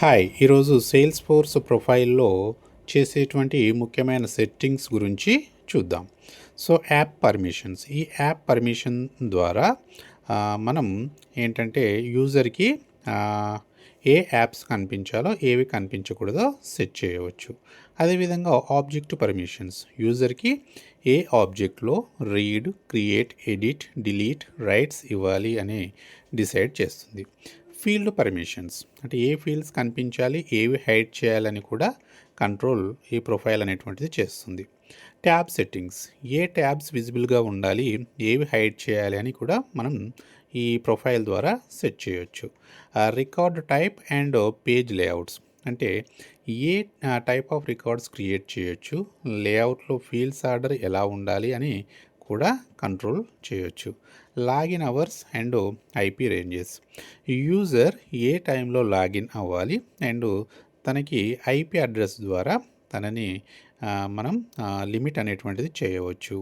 Hi ఈరోజు sales force ప్రొఫైల్లో చేసేటువంటి ముఖ్యమైన సెట్టింగ్స్ గురించి చూద్దాం. సో యాప్ పర్మిషన్స్ ఈ యాప్ పర్మిషన్ ద్వారా మనం ఏంటంటే యూజర్కి ఏ యాప్స్ కనిపించాలో ఏవి కనిపించకూడదో సెట్ చేయవచ్చు. అదేవిధంగా ఆబ్జెక్ట్ పర్మిషన్స్ యూజర్కి ఏ ఆబ్జెక్ట్లో read create edit delete rights ఇవ్వాలి అని డిసైడ్ చేస్తుంది. Field permissions. అంటే ఏ ఫీల్డ్స్ కనిపించాలి ఏవి హైడ్ చేయాలని కూడా కంట్రోల్ ఈ ప్రొఫైల్ అనేటువంటిది చేస్తుంది. Tab settings. ఏ ట్యాబ్స్ విజిబుల్గా ఉండాలి ఏవి హైడ్ చేయాలి అని కూడా మనం ఈ ప్రొఫైల్ ద్వారా సెట్ చేయొచ్చు. Record type and page layouts. అంటే ఏ టైప్ ఆఫ్ రికార్డ్స్ క్రియేట్ చేయొచ్చు లేఅవుట్లో ఫీల్డ్స్ ఆర్డర్ ఎలా ఉండాలి అని కూడా కంట్రోల్ చేయొచ్చు. Login hours and IP ranges user ఏ టైంలో లాగిన్ అవ్వాలి అండ్ తనకి ఐపీ అడ్రస్ ద్వారా తనని మనం లిమిట్ అనేటువంటిది చేయవచ్చు.